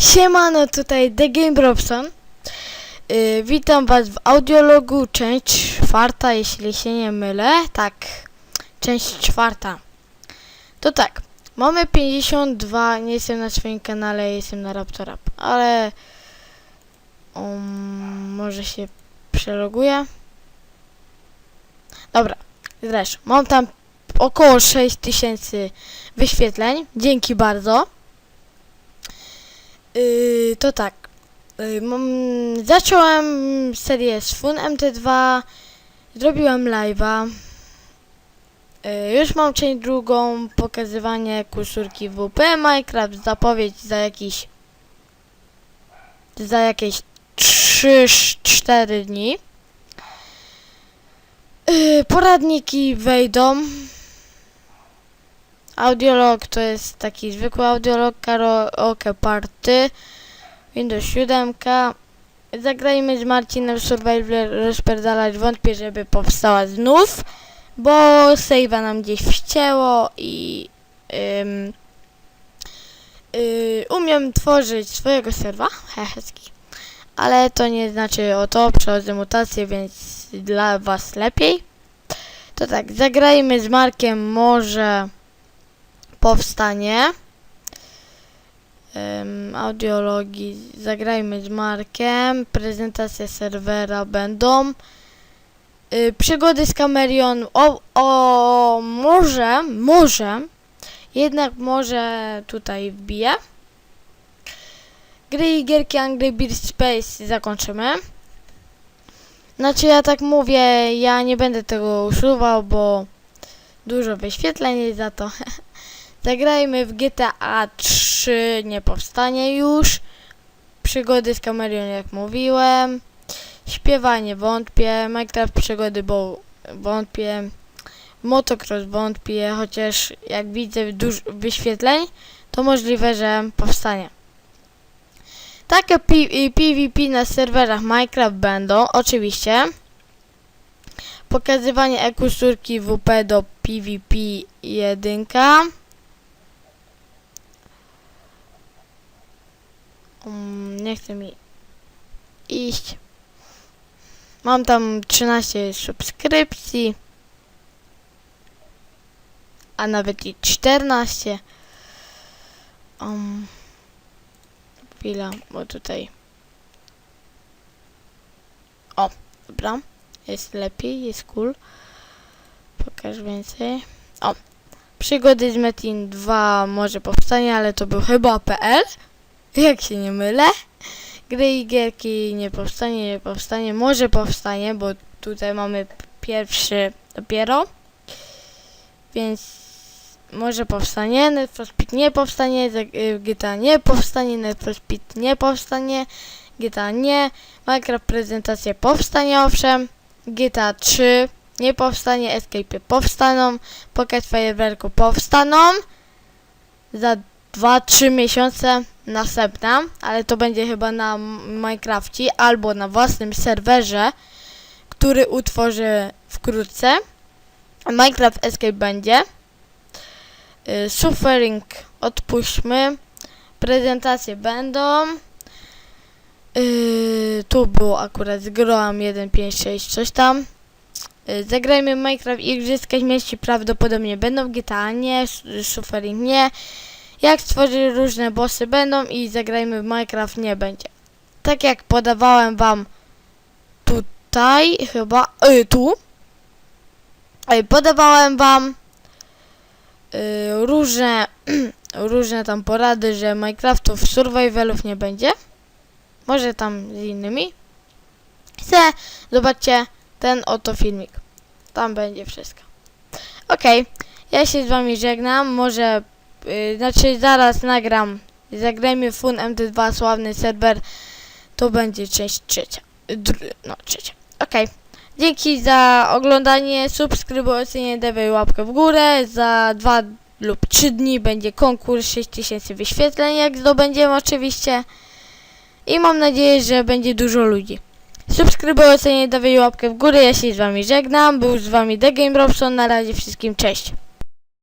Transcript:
Siemano, tutaj The Game Robson. Yy, witam was w audiologu, część czwarta, jeśli się nie mylę. Tak, część czwarta. To tak, mamy 52, nie jestem na swoim kanale, jestem na Raptorap, ale um, może się przeloguję. Dobra, zresztą, mam tam około 6000 wyświetleń, dzięki bardzo. Yy, to tak. Mam, zacząłem serię z Fun MT2, zrobiłem live'a. Yy, już mam część drugą, pokazywanie kusurki WP Minecraft, zapowiedź za jakiś za jakieś 3-4 dni. Poradniki wejdą. Audiolog to jest taki zwykły audiolog karaoke party. Windows 7. Zagrajmy z Marcinem Survivor rozperdalać. Wątpię, żeby powstała znów, bo save'a nam gdzieś wcięło i ym, yy, umiem tworzyć swojego serwa, hehecki. Ale to nie znaczy o to, przechodzę mutację, więc dla was lepiej. To tak, zagrajmy z Markiem może powstanie. Um, audiologii zagrajmy z Markiem. Prezentacja serwera będą. Y, przygody z Camerion. O, o, może, może. Jednak może tutaj wbiję. Gry i gierki Angry Bird Space zakończymy. Znaczy ja tak mówię, ja nie będę tego usuwał, bo dużo wyświetleń jest za to. Zagrajmy w GTA 3, nie powstanie już. Przygody z kamerią, jak mówiłem. Śpiewanie wątpię. Minecraft przygody, bo wątpię. Motocross wątpię, chociaż jak widzę dużo wyświetleń, to możliwe, że powstanie. Takie PvP na serwerach Minecraft będą, oczywiście. Pokazywanie ekusurki WP do PvP 1. Um, nie chce mi iść. Mam tam 13 subskrypcji. A nawet i 14. Um, chwila, bo tutaj. O, dobra. Jest lepiej, jest cool. Pokaż więcej. O, przygody z Metin 2 może powstanie, ale to był chyba PL. Jak się nie mylę. Gry i gierki nie powstanie, nie powstanie. Może powstanie, bo tutaj mamy pierwszy dopiero. Więc może powstanie. Speed nie powstanie. Za- y, GTA nie powstanie. Speed nie powstanie. GTA nie. Minecraft prezentacja powstanie owszem. GTA 3 nie powstanie. Escape powstaną. Pocket Fireworku powstaną. Za 2-3 miesiące następna, ale to będzie chyba na M- Minecrafcie albo na własnym serwerze, który utworzę wkrótce. Minecraft Escape będzie. Y, Suffering odpuśćmy. Prezentacje będą. Y, tu było akurat z Groam 156 coś tam. Y, Zagrajmy Minecraft Igrzyska Śmierci prawdopodobnie będą, GTA nie, Suffering nie. Jak stworzyć różne bossy będą i zagrajmy w Minecraft nie będzie. Tak jak podawałem wam tutaj chyba, y, tu. Y, podawałem wam y, różne, różne tam porady, że Minecraftów survivalów nie będzie. Może tam z innymi. Chcę, zobaczcie ten oto filmik. Tam będzie wszystko. Okej, ja się z wami żegnam. Może Yy, znaczy zaraz nagram. Zagrajmy Fun MT2 sławny serwer. To będzie część trzecia. Dr no, trzecia. Okej. Dzięki za oglądanie. Subskrybuj, ocenię, dawaj łapkę w górę. Za dwa lub trzy dni będzie konkurs 6000 wyświetleń, jak zdobędziemy oczywiście. I mam nadzieję, że będzie dużo ludzi. Subskrybuj, ocenię, dawaj łapkę w górę. Ja się z wami żegnam. Był z wami The Game Robson. Na razie wszystkim cześć.